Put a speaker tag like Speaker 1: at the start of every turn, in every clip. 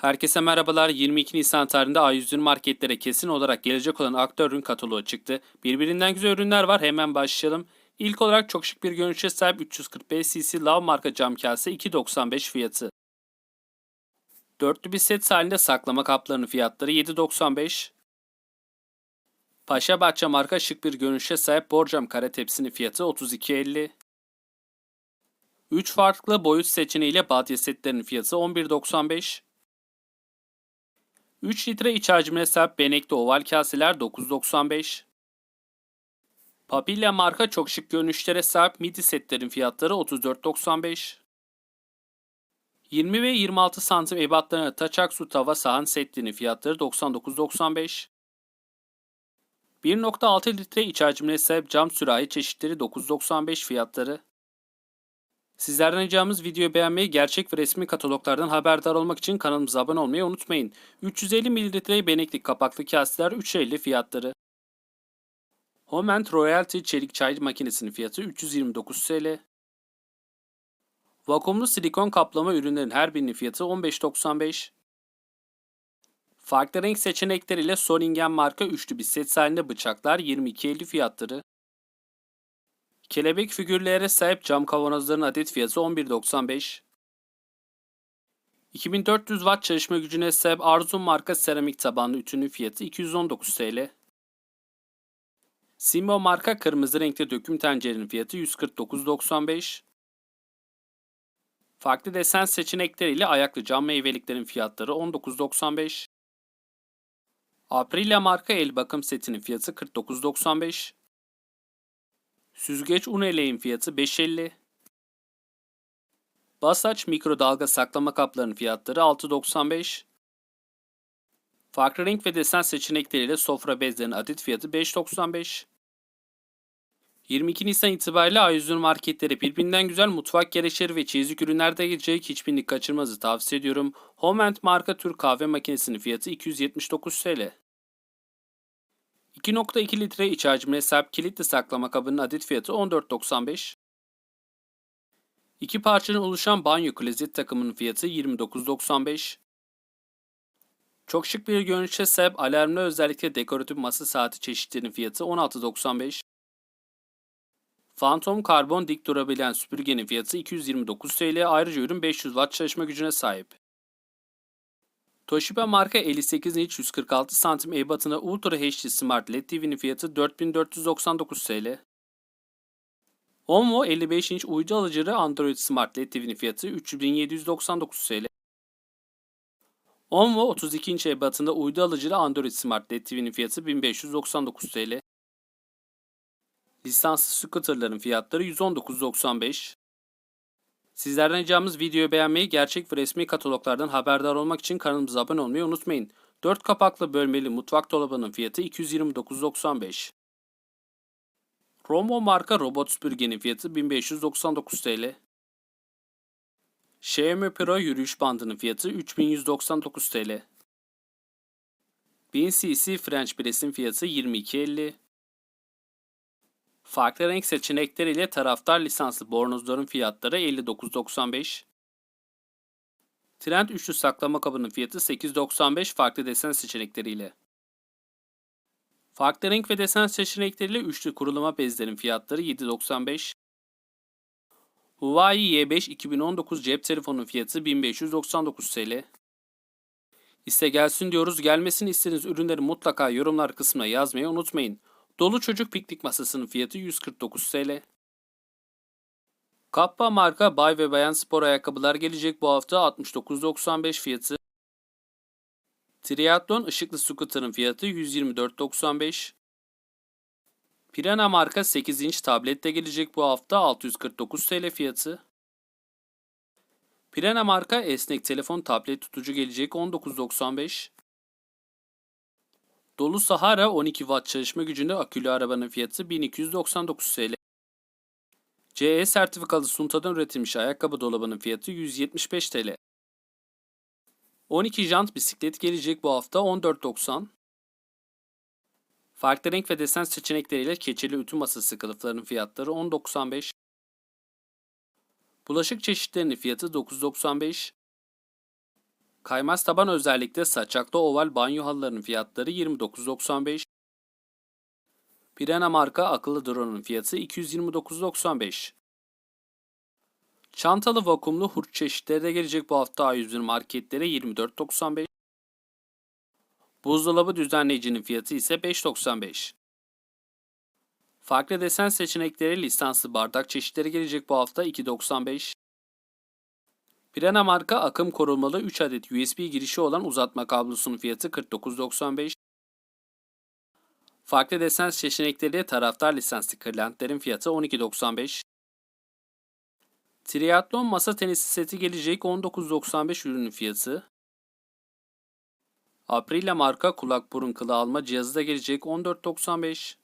Speaker 1: Herkese merhabalar. 22 Nisan tarihinde A101 marketlere kesin olarak gelecek olan aktör ürün kataloğu çıktı. Birbirinden güzel ürünler var. Hemen başlayalım. İlk olarak çok şık bir görünüşe sahip 345 cc Lav marka cam kase 2.95 fiyatı. Dörtlü bir set halinde saklama kaplarının fiyatları 7.95. Paşa Bahçe marka şık bir görünüşe sahip borcam kare tepsinin fiyatı 32.50. 3 farklı boyut seçeneğiyle batya setlerinin fiyatı 11.95. 3 litre iç hacmine sahip benekli oval kaseler 9.95. Papilla marka çok şık görünüşlere sahip midi setlerin fiyatları 34.95. 20 ve 26 santim ebatlarına taçak su tava sahan setlerinin fiyatları 99.95. 1.6 litre iç hacmine sahip cam sürahi çeşitleri 9.95 fiyatları. Sizlerden ricamız videoyu beğenmeyi, gerçek ve resmi kataloglardan haberdar olmak için kanalımıza abone olmayı unutmayın. 350 ml beneklik kapaklı kaseler 3.50 fiyatları. Homent Royalty çelik çay makinesinin fiyatı 329 TL. Vakumlu silikon kaplama ürünlerin her birinin fiyatı 15.95. Farklı renk seçenekleriyle Soningen marka üçlü bir set halinde bıçaklar 22.50 fiyatları. Kelebek figürlere sahip cam kavanozların adet fiyatı 11.95. 2400 watt çalışma gücüne sahip Arzum marka seramik tabanlı ütünün fiyatı 219 TL. Simbo marka kırmızı renkli döküm tencerenin fiyatı 149.95. Farklı desen seçenekleriyle ayaklı cam meyveliklerin fiyatları 19.95. Aprilia marka el bakım setinin fiyatı 49.95. Süzgeç un eleğin fiyatı 5.50. Basaç mikrodalga saklama kaplarının fiyatları 6.95. Farklı renk ve desen seçenekleriyle sofra bezlerinin adet fiyatı 5.95. 22 Nisan itibariyle A101 marketleri birbirinden güzel mutfak gereçleri ve çeyizlik ürünlerde gelecek hiçbirini kaçırmanızı tavsiye ediyorum. Homeland marka Türk kahve makinesinin fiyatı 279 TL. 2.2 litre iç hacmine sahip kilitli saklama kabının adet fiyatı 14.95. İki parçadan oluşan banyo klozet takımının fiyatı 29.95. Çok şık bir görünüşe sahip alarmlı özellikle dekoratif masa saati çeşitlerinin fiyatı 16.95. Phantom karbon dik durabilen süpürgenin fiyatı 229 TL. Ayrıca ürün 500 watt çalışma gücüne sahip. Toshiba marka 58 inç 146 santim ebatına Ultra HD Smart LED TV'nin fiyatı 4499 TL. Onvo 55 inç uydu alıcılı Android Smart LED TV'nin fiyatı 3799 TL. Onvo 32 inç ebatında uydu alıcılı Android Smart LED TV'nin fiyatı 1599 TL. Lisanslı scooterların fiyatları 119.95. Sizlerden ricamız videoyu beğenmeyi, gerçek ve resmi kataloglardan haberdar olmak için kanalımıza abone olmayı unutmayın. 4 kapaklı bölmeli mutfak dolabının fiyatı 229.95. Romo marka robot süpürgenin fiyatı 1599 TL. Xiaomi Pro yürüyüş bandının fiyatı 3199 TL. 1000 cc French Press'in fiyatı 22.50. Farklı renk seçenekleriyle taraftar lisanslı bornozların fiyatları 59.95. Trend üçlü saklama kabının fiyatı 8.95 farklı desen seçenekleriyle. Farklı renk ve desen seçenekleriyle üçlü kurulama bezlerin fiyatları 7.95. Huawei Y5 2019 cep telefonunun fiyatı 1599 TL. İste gelsin diyoruz. Gelmesini istediğiniz ürünleri mutlaka yorumlar kısmına yazmayı unutmayın. Dolu çocuk piknik masasının fiyatı 149 TL. Kappa marka bay ve bayan spor ayakkabılar gelecek bu hafta 69.95 fiyatı. Triathlon ışıklı scooter'ın fiyatı 124.95. Pirana marka 8 inç tablette gelecek bu hafta 649 TL fiyatı. Pirana marka esnek telefon tablet tutucu gelecek 19.95. Dolu Sahara 12 watt çalışma gücünde akülü arabanın fiyatı 1299 TL. CE sertifikalı Sunta'dan üretilmiş ayakkabı dolabının fiyatı 175 TL. 12 jant bisiklet gelecek bu hafta 14.90. Farklı renk ve desen seçenekleriyle keçeli ütü masası kılıflarının fiyatları 10.95. Bulaşık çeşitlerinin fiyatı 9.95. Kaymaz taban özellikle saçaklı oval banyo halılarının fiyatları 29.95. Pirena marka akıllı drone'un fiyatı 229.95. Çantalı vakumlu hurç çeşitleri de gelecek bu hafta A101 marketlere 24.95. Buzdolabı düzenleyicinin fiyatı ise 5.95. Farklı desen seçenekleri lisanslı bardak çeşitleri gelecek bu hafta 2.95. Pirena marka akım korumalı 3 adet USB girişi olan uzatma kablosunun fiyatı 49.95. Farklı desen seçenekleri taraftar lisanslı kırlentlerin fiyatı 12.95. Triathlon masa tenisi seti gelecek 19.95 ürünün fiyatı. Aprilia marka kulak burun kılı alma cihazı da gelecek 14.95.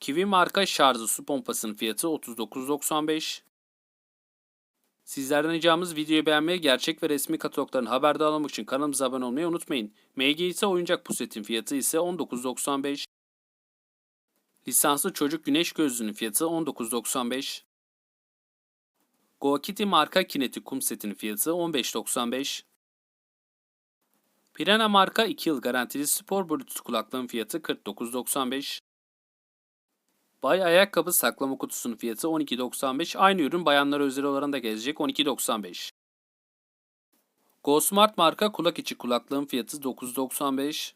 Speaker 1: Kiwi marka şarjlı su pompasının fiyatı 39.95. Sizlerden ricamız videoyu beğenmeyi, gerçek ve resmi katalogların haberdar olmak için kanalımıza abone olmayı unutmayın. MG ise oyuncak pusetin fiyatı ise 19.95. Lisanslı çocuk güneş gözlüğünün fiyatı 19.95. Goakiti marka kinetik kum setinin fiyatı 15.95. Pirena marka 2 yıl garantili spor bluetooth kulaklığın fiyatı 49.95. Bay ayakkabı saklama kutusunun fiyatı 12.95. Aynı ürün bayanlara özel olarak da gelecek 12.95. Go Smart marka kulak içi kulaklığın fiyatı 9.95.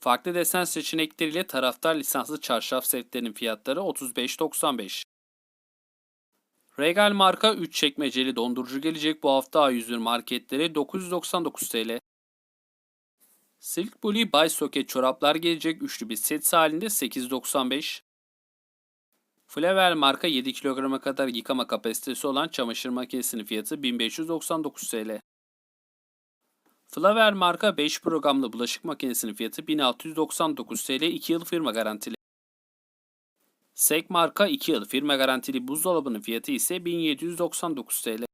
Speaker 1: Farklı desen seçenekleriyle taraftar lisanslı çarşaf setlerinin fiyatları 35.95. Regal marka 3 çekmeceli dondurucu gelecek bu hafta A101 marketlere 999 TL. Silk Bully Bay Socket çoraplar gelecek üçlü bir set halinde 8.95. Flavel marka 7 kilograma kadar yıkama kapasitesi olan çamaşır makinesinin fiyatı 1599 TL. Flavel marka 5 programlı bulaşık makinesinin fiyatı 1699 TL 2 yıl firma garantili. Sek marka 2 yıl firma garantili buzdolabının fiyatı ise 1799 TL.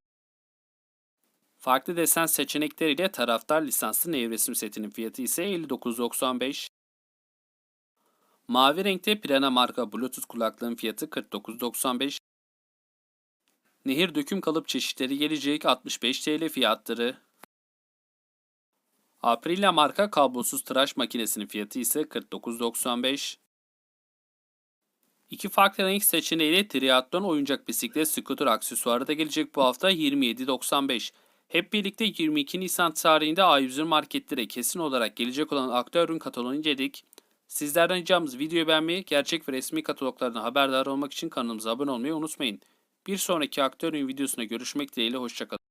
Speaker 1: Farklı desen seçenekleriyle taraftar lisanslı nevresim setinin fiyatı ise 59.95. Mavi renkte Pirana marka Bluetooth kulaklığın fiyatı 49.95. Nehir döküm kalıp çeşitleri gelecek 65 TL fiyatları. Aprilia marka kablosuz tıraş makinesinin fiyatı ise 49.95. İki farklı renk seçeneğiyle triatlon oyuncak bisiklet scooter aksesuarı da gelecek bu hafta 27.95. Hep birlikte 22 Nisan tarihinde A101 marketlere kesin olarak gelecek olan aktüel ürün kataloğunu inceledik. Sizlerden ricamız videoyu beğenmeyi, gerçek ve resmi kataloglardan haberdar olmak için kanalımıza abone olmayı unutmayın. Bir sonraki aktüel ürün videosuna görüşmek dileğiyle hoşçakalın.